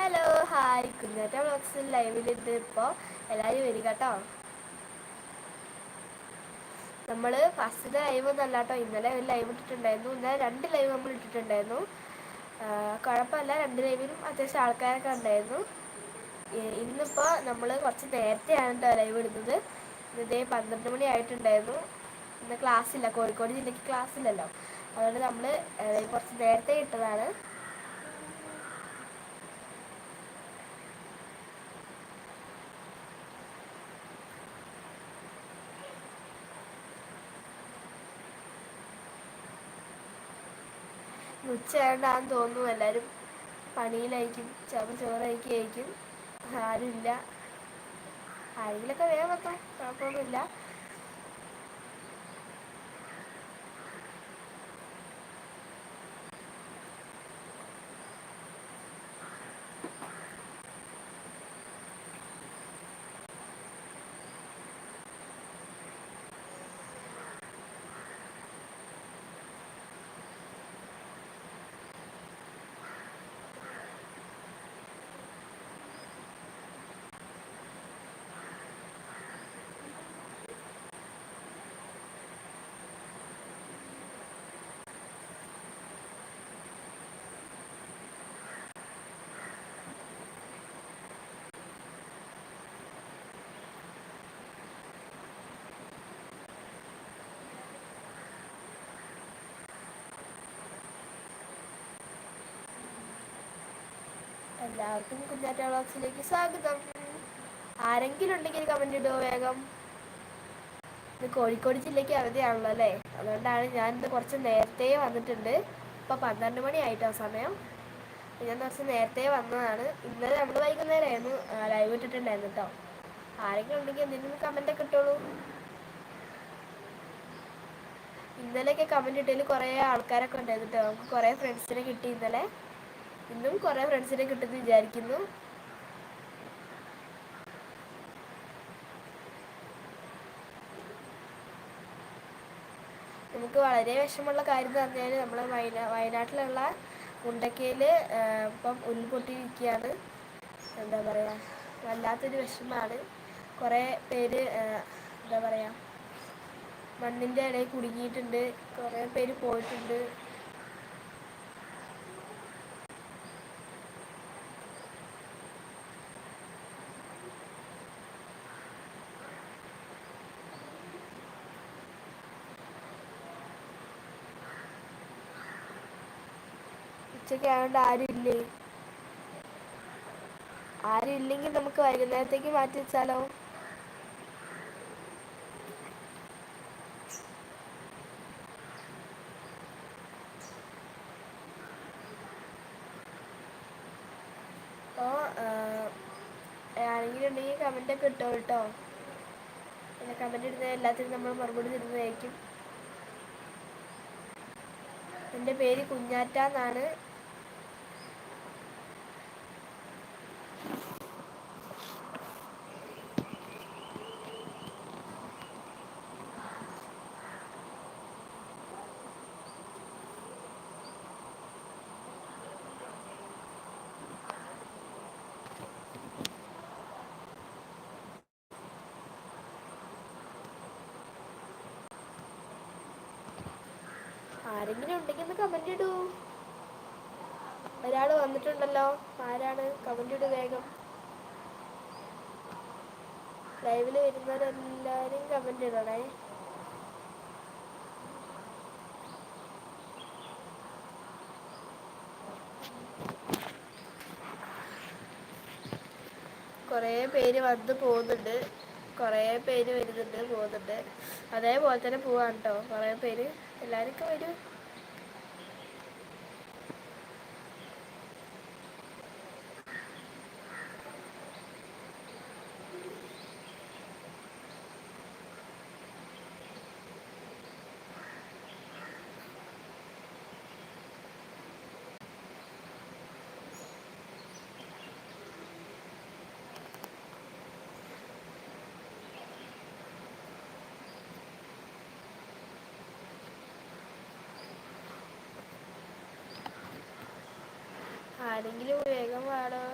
Hi കുഞ്ഞാറ്റ വ്ളോഗ്സിൽ ലൈവിലിട്ട് ഇപ്പോൾ എല്ലാവരും വരിക കേട്ടോ നമ്മൾ ഫസ്റ്റത്തെ ലൈവ് ഒന്നല്ല കേട്ടോ ഇന്നലെ ഒരു ലൈവ് ഇട്ടിട്ടുണ്ടായിരുന്നു. ഇന്നലെ രണ്ട് ലൈവ് നമ്മൾ ഇട്ടിട്ടുണ്ടായിരുന്നു. കുഴപ്പമില്ല രണ്ട് ലൈവിലും അത്യാവശ്യം ആൾക്കാരൊക്കെ ഉണ്ടായിരുന്നു. ഇന്നിപ്പോൾ നമ്മൾ കുറച്ച് നേരത്തെയാണ് കേട്ടോ ലൈവ് ഇടുന്നത്. ഇതേ പന്ത്രണ്ട് മണി ആയിട്ടുണ്ടായിരുന്നു. ഇന്ന് ക്ലാസ് ഇല്ല. കോഴിക്കോട് ജില്ലയ്ക്ക് ക്ലാസ് ഇല്ലല്ലോ. അതുകൊണ്ട് നമ്മൾ കുറച്ച് നേരത്തെ ഇട്ടതാണ്. ഉച്ചയാണ്ടാന്ന് തോന്നുന്നു എല്ലാവരും പണിയിലായിരിക്കും ചവർ ചോറായിരിക്കും ആരുമില്ല. ആരെങ്കിലൊക്കെ വേഗം വെക്കാം കുഴപ്പമൊന്നുമില്ല. എല്ലാവർക്കും കുഞ്ഞാറ്റ വ്ളോഗ്സിലേക്ക് സ്വാഗതം. ആരെങ്കിലും ഉണ്ടെങ്കിൽ കമന്റ് ഇടുമോ വേഗം. ഇത് കോഴിക്കോട് ജില്ലയ്ക്ക് അവധിയാണല്ലോ അല്ലേ? അതുകൊണ്ടാണ് ഞാൻ ഇത് കുറച്ച് നേരത്തെ വന്നിട്ടുണ്ട്. ഇപ്പം പന്ത്രണ്ട് മണി ആയിട്ടോ സമയം. ഞാൻ കുറച്ച് നേരത്തെ വന്നതാണ്. ഇന്നലെ നമ്മൾ വൈകുന്നേരമായിരുന്നു ലൈവ് ഇട്ടിട്ടുണ്ടായിരുന്നു കേട്ടോ ആരെങ്കിലും ഉണ്ടെങ്കിൽ എന്തെങ്കിലും കമന്റ് ഒക്കെ ഇട്ടോളൂ. ഇന്നലെയൊക്കെ കമന്റ് ഇട്ടതിൽ കുറേ ആൾക്കാരൊക്കെ ഉണ്ടായിരുന്നു കേട്ടോ നമുക്ക് കുറേ ഫ്രണ്ട്സിനെ കിട്ടി ഇന്നലെ. ഇന്നും കുറേ ഫ്രണ്ട്സിനെ കിട്ടുന്നു വിചാരിക്കുന്നു. നമുക്ക് വളരെ വിഷമമുള്ള കാര്യം എന്ന് പറഞ്ഞാൽ നമ്മൾ വയനാ വയനാട്ടിലുള്ള മുണ്ടക്കയിൽ ഇപ്പം ഉരുൾപൊട്ടിയിരിക്കുകയാണ് എന്താ പറയുക വല്ലാത്തൊരു വിഷമമാണ് കുറേ പേര് എന്താ പറയുക മണ്ണിന്റെ ഇടയിൽ കുടുങ്ങിയിട്ടുണ്ട്. കുറേ പേര് പോയിട്ടുണ്ട്. ഉച്ചയ്ക്ക് ആയതുകൊണ്ട് ആരും ഇല്ലേ ആരും ഇല്ലെങ്കിൽ നമുക്ക് വൈകുന്നേരത്തേക്ക് മാറ്റി വെച്ചാലോ? ആരെങ്കിലും ഉണ്ടെങ്കിൽ കമന്റ് ഒക്കെ ഇട്ടോ കേട്ടോ. പിന്നെ കമന്റ് ഇടുന്ന എല്ലാത്തിനും നമ്മൾ മറുപടി തരുന്നതായിരിക്കും. എന്റെ പേര് കുഞ്ഞാറ്റ എന്നാണ്. ആരെങ്കിലും ഉണ്ടെങ്കിൽ ഒന്ന് കമന്റ് ഇടൂ. ഒരാൾ വന്നിട്ടുണ്ടല്ലോ. ആരാണ്? കമന്റ് ഇടൂ വേഗം. ലൈവിൽ വരുന്നവരെല്ലാവരും കമന്റ് ഇടണേ. കുറേ പേര് വന്ന് പോകുന്നുണ്ട്. കുറേ പേര് വരുന്നുണ്ട് പോകുന്നുണ്ട്. അതേപോലെ തന്നെ പോവാണ് കേട്ടോ. കുറേ പേര് എല്ലാവർക്കും വരും. ആരെങ്കിലും വേഗം വാടോ.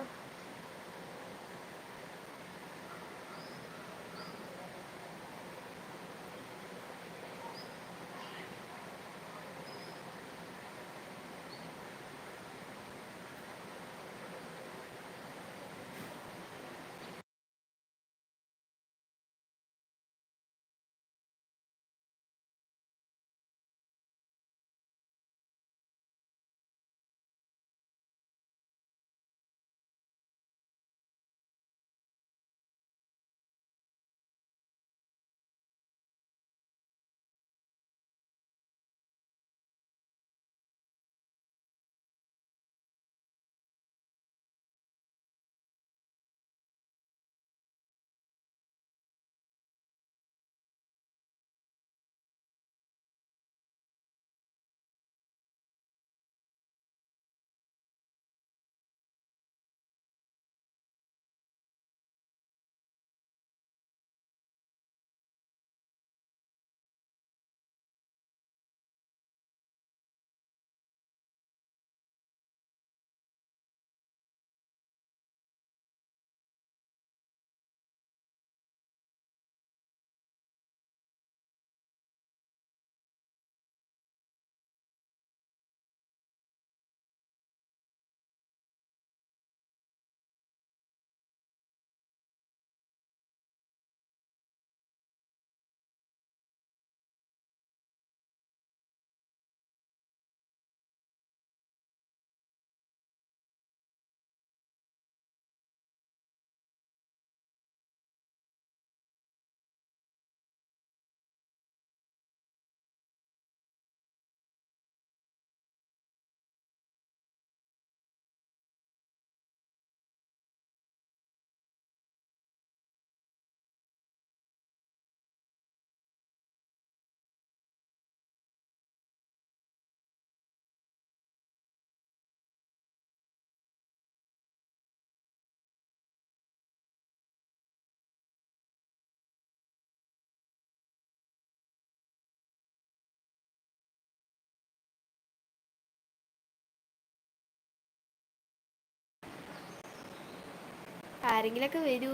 ആരെങ്കിലൊക്കെ വരൂ.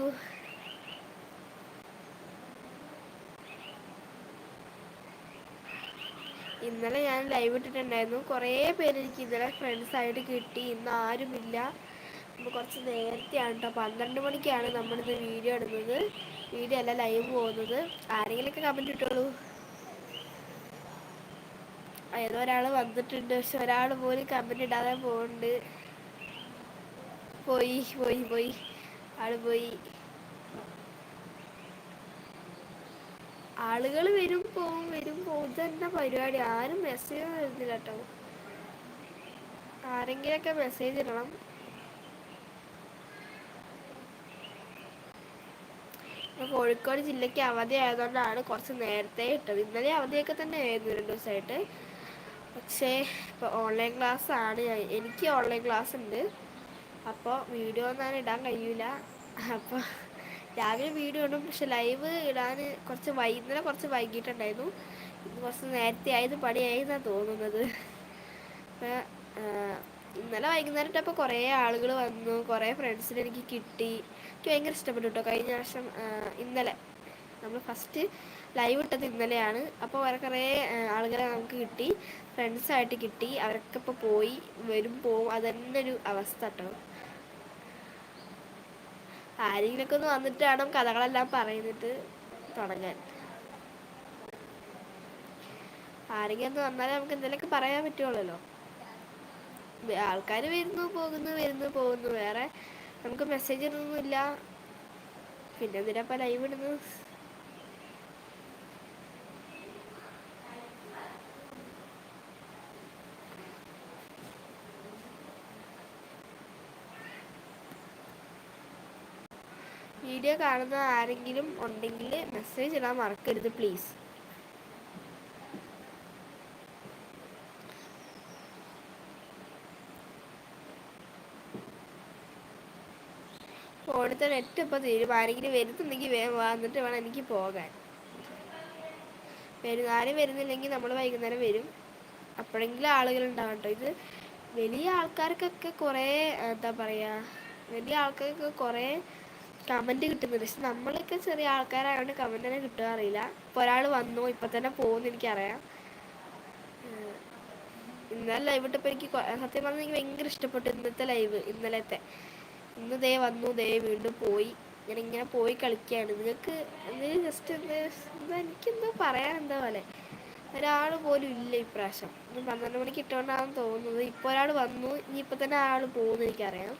ഇന്നലെ ഞാൻ ലൈവ് ഇട്ടിട്ടുണ്ടായിരുന്നു. കുറേ പേര് എനിക്ക് ഇന്നലെ ഫ്രണ്ട്സ് ആയിട്ട് കിട്ടി. ഇന്ന് ആരുമില്ല. നമ്മൾ കുറച്ച് നേരത്തെയാണ് കേട്ടോ പന്ത്രണ്ട് മണിക്കാണ് നമ്മളിന്ന് വീഡിയോ ഇടുന്നത്. വീഡിയോ അല്ല ലൈവ് പോകുന്നത്. ആരെങ്കിലൊക്കെ കമന്റ് ഇട്ടോളൂ. ഏതോ ഒരാൾ വന്നിട്ടുണ്ട്. പക്ഷെ ഒരാൾ പോലും കമന്റ് ഇടാതെ പോകുന്നുണ്ട് പോയി പോയി പോയി. ആൾ പോയി. ആളുകൾ വരും പോവും വരും പോവും. തന്നെ പരിപാടി? ആരും മെസ്സേജ് വരുന്നില്ല കേട്ടോ ആരെങ്കിലൊക്കെ മെസ്സേജ് ഇടണം. കോഴിക്കോട് ജില്ലയ്ക്ക് അവധി ആയതുകൊണ്ടാണ് കുറച്ച് നേരത്തെ ഇട്ടത്. ഇന്നലെ അവധിയൊക്കെ തന്നെ ആയിരുന്നു രണ്ട് ദിവസമായിട്ട് പക്ഷേ ഇപ്പോൾ ഓൺലൈൻ ക്ലാസ് ആണ്. എനിക്ക് ഓൺലൈൻ ക്ലാസ് ഉണ്ട്. അപ്പോൾ വീഡിയോ ഒന്നും ഇടാൻ കഴിയൂല. അപ്പോൾ രാവിലെ വീഡിയോ ഇടും. പക്ഷെ ലൈവ് ഇടാൻ കുറച്ച് വൈ ഇന്നലെ കുറച്ച് വൈകിട്ടുണ്ടായിരുന്നു. ഇന്ന് കുറച്ച് നേരത്തെ ആയത് പണിയായി എന്നാണ് തോന്നുന്നത് ഇന്നലെ വൈകുന്നേരം ഇട്ടപ്പോൾ കുറേ ആളുകൾ വന്നു. കുറേ ഫ്രണ്ട്സിനെ എനിക്ക് കിട്ടി. എനിക്ക് ഭയങ്കര ഇഷ്ടപ്പെട്ടു കേട്ടോ കഴിഞ്ഞ വർഷം ഇന്നലെ. നമ്മൾ ഫസ്റ്റ് ലൈവ് ഇട്ടത് ഇന്നലെയാണ്. അപ്പോൾ വേറെ കുറേ ആളുകളെ നമുക്ക് കിട്ടി. ഫ്രണ്ട്സായിട്ട് കിട്ടി. അവരൊക്കെ ഇപ്പോൾ പോയി വരും പോവും. അത് തന്നെ ഒരു അവസ്ഥ കേട്ടോ ആരെങ്കിലൊക്കെ ഒന്ന് വന്നിട്ട് വേണം കഥകളെല്ലാം പറയുന്നിട്ട് തുടങ്ങാൻ. ആരെങ്കിലും ഒന്ന് വന്നാലേ നമുക്ക് എന്തെങ്കിലുമൊക്കെ പറയാൻ പറ്റുള്ളല്ലോ. ആൾക്കാർ വരുന്നു പോകുന്നു വരുന്നു പോകുന്നു. വേറെ നമുക്ക് മെസ്സേജ് ഇടുന്നൊന്നുമില്ല. പിന്നെ എന്തിനാ ലൈവ് ഇടുന്നു വീഡിയോ കാണുന്ന ആരെങ്കിലും ഉണ്ടെങ്കിൽ മെസ്സേജ് ഇടാൻ മറക്കരുത് പ്ലീസ് ഫോണിലത്തെ നെറ്റ് ഇപ്പൊ തീരും. ആരെങ്കിലും വരുന്നുണ്ടെങ്കിൽ വേഗം വന്നിട്ട് വേണം എനിക്ക് പോകാൻ. വരും ആരും വരുന്നില്ലെങ്കിൽ നമ്മൾ വൈകുന്നേരം വരും. അപ്പോഴെങ്കിലും ആളുകൾ ഉണ്ടാവും ഇത് വലിയ ആൾക്കാർക്കൊക്കെ കുറേ എന്താ പറയുക വലിയ ആൾക്കാർക്ക് കുറേ കമന്റ് കിട്ടുന്നത് പക്ഷെ നമ്മളൊക്കെ ചെറിയ ആൾക്കാരായതുകൊണ്ട് കമന്റ് തന്നെ അറിയില്ല. ഇപ്പോൾ ഒരാൾ വന്നു ഇപ്പം തന്നെ പോകുമെന്ന് എനിക്കറിയാം. ഇന്നലെ ലൈവ് ഇട്ടപ്പോൾ എനിക്ക് സത്യം പറഞ്ഞാൽ എനിക്ക് ഭയങ്കര ഇഷ്ടപ്പെട്ടു ഇന്നത്തെ ലൈവ് ഇന്നലത്തെ. ഇന്ന് ദേ വന്നു ദേ വീണ്ടും പോയി. ഞാൻ ഇങ്ങനെ പോയി കളിക്കുകയാണ് നിങ്ങൾക്ക് എന്തെങ്കിലും ജസ്റ്റ് എന്ത് എനിക്കെന്തോ പറയാൻ എന്താ പോലെ. ഒരാൾ പോലും ഇല്ല ഇപ്രാവശ്യം. പന്ത്രണ്ട് മണിക്ക് ഇട്ടുകൊണ്ടാണെന്ന് തോന്നുന്നത്. ഇപ്പോൾ ഒരാൾ വന്നു ഇനി ഇപ്പം തന്നെ ആൾ പോകുമെന്ന് എനിക്കറിയാം.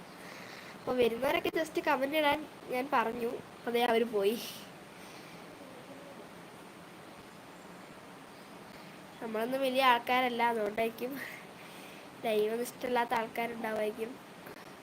അപ്പോൾ വരുന്നവരൊക്കെ ജസ്റ്റ് കമന്റ് ഇടാൻ ഞാൻ പറഞ്ഞു. അതെ അവർ പോയി. നമ്മളൊന്നും വലിയ ആൾക്കാരല്ല അതുകൊണ്ടായിരിക്കും ദൈവം ഇഷ്ടമില്ലാത്ത ആൾക്കാരുണ്ടാവുമായിരിക്കും.